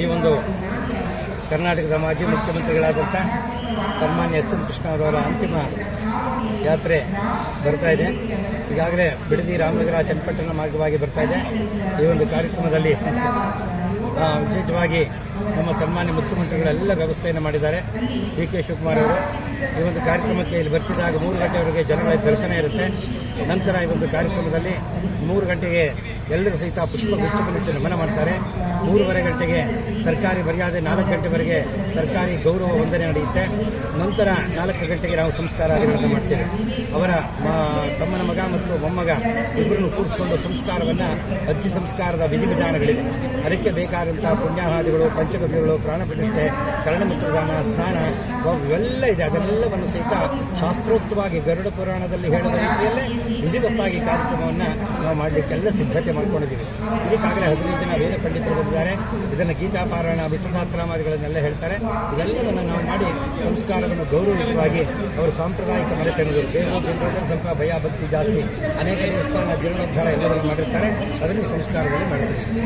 ಈ ಒಂದು ಕರ್ನಾಟಕದ ಮಾಜಿ ಮುಖ್ಯಮಂತ್ರಿಗಳಾದಂಥ ಸನ್ಮಾನ್ಯ ಎಸ್ ಎಂ ಕೃಷ್ಣ ಅವರವರ ಅಂತಿಮ ಯಾತ್ರೆ ಬರ್ತಾ ಇದೆ. ಈಗಾಗಲೇ ಬಿಡದಿ ರಾಮನಗರ ಚನ್ನಪಟ್ಟಣ ಮಾರ್ಗವಾಗಿ ಬರ್ತಾ ಇದೆ. ಈ ಒಂದು ಕಾರ್ಯಕ್ರಮದಲ್ಲಿ ವಿಶೇಷವಾಗಿ ನಮ್ಮ ಸನ್ಮಾನ್ಯ ಮುಖ್ಯಮಂತ್ರಿಗಳೆಲ್ಲ ವ್ಯವಸ್ಥೆಯನ್ನು ಮಾಡಿದ್ದಾರೆ. ಡಿ ಕೆ ಶಿವಕುಮಾರ್ ಅವರು ಈ ಒಂದು ಕಾರ್ಯಕ್ರಮಕ್ಕೆ ಇಲ್ಲಿ ಬರ್ತಿದ್ದಾಗ ಮೂರು ಗಂಟೆವರೆಗೆ ಜನಗಳ ದರ್ಶನ ಇರುತ್ತೆ. ನಂತರ ಈ ಒಂದು ಕಾರ್ಯಕ್ರಮದಲ್ಲಿ ಮೂರು ಗಂಟೆಗೆ ಎಲ್ಲರೂ ಸಹಿತ ಪುಷ್ಪ ನಮನ ಮಾಡ್ತಾರೆ. ಮೂರುವರೆ ಗಂಟೆಗೆ ಸರ್ಕಾರಿ ಮರ್ಯಾದೆ, ನಾಲ್ಕು ಗಂಟೆವರೆಗೆ ಸರ್ಕಾರಿ ಗೌರವ ವಂದನೆ ನಡೆಯುತ್ತೆ. ನಂತರ ನಾಲ್ಕು ಗಂಟೆಗೆ ನಾವು ಸಂಸ್ಕಾರ ಮಾಡ್ತೇವೆ. ಅವರ ತಮ್ಮನ ಮಗ ಮತ್ತು ಮೊಮ್ಮಗ ಇಬ್ಬರನ್ನು ಕೂರಿಸಿಕೊಂಡು ಸಂಸ್ಕಾರವನ್ನು ಅಜ್ಜಿ ಸಂಸ್ಕಾರದ ವಿಧಿವಿಧಾನಗಳಿದೆ. ಅದಕ್ಕೆ ಬೇಕಾದಂತಹ ಪುಣ್ಯಾಹಾದಿಗಳು ಪಂಚಗವ್ಯಗಳು ಪ್ರಾಣ ಪ್ರತಿಷ್ಠೆ ಕರ್ಣಮಿತ್ರದಾನ, ಸ್ನಾನ ಇವೆಲ್ಲ ಇದೆ. ಅದೆಲ್ಲವನ್ನು ಸಹಿತ ಶಾಸ್ತ್ರೋಕ್ತವಾಗಿ ಗರುಡ ಪುರಾಣದಲ್ಲಿ ಹೇಳುವ ರೀತಿಯಲ್ಲೇ ವಿಧಿವತ್ತಾಗಿ ಕಾರ್ಯಕ್ರಮವನ್ನು ನಾವು ಮಾಡಲಿಕ್ಕೆಲ್ಲ ಸಿದ್ಧತೆ ಮಾಡಿಕೊಂಡಿದ್ದೀವಿ. ಇದಕ್ಕಾಗಲೇ ಹದಿನೈದು ಜನ ವೇದ ಪಂಡಿತರು ಬಂದಿದ್ದಾರೆ. ಇದನ್ನು ಗೀತಾಪಾರಾಯಣ ವಿಠಲಾತ್ರಾಮಾದಿಗಳನ್ನೆಲ್ಲ ಹೇಳ್ತಾರೆ. ಇವೆಲ್ಲವನ್ನು ನಾವು ಮಾಡಿ ಸಂಸ್ಕಾರವನ್ನು ಗೌರವಯುತವಾಗಿ ಅವರು ಸಾಂಪ್ರದಾಯಿಕ ಮನೆತನಗಳು ಬೇರೆ ಜನರಲ್ಲಿ ಸ್ವಲ್ಪ ಭಯ ಭಕ್ತಿ ಜಾಸ್ತಿ ಅನೇಕ ದೇವಸ್ಥಾನ ಜೀರ್ಣೋದ್ಧಾರ ಎಲ್ಲವನ್ನು ಮಾಡಿರ್ತಾರೆ ಅದನ್ನು ಈ ಸಂಸ್ಕಾರದಲ್ಲಿ ಮಾಡ್ತೀವಿ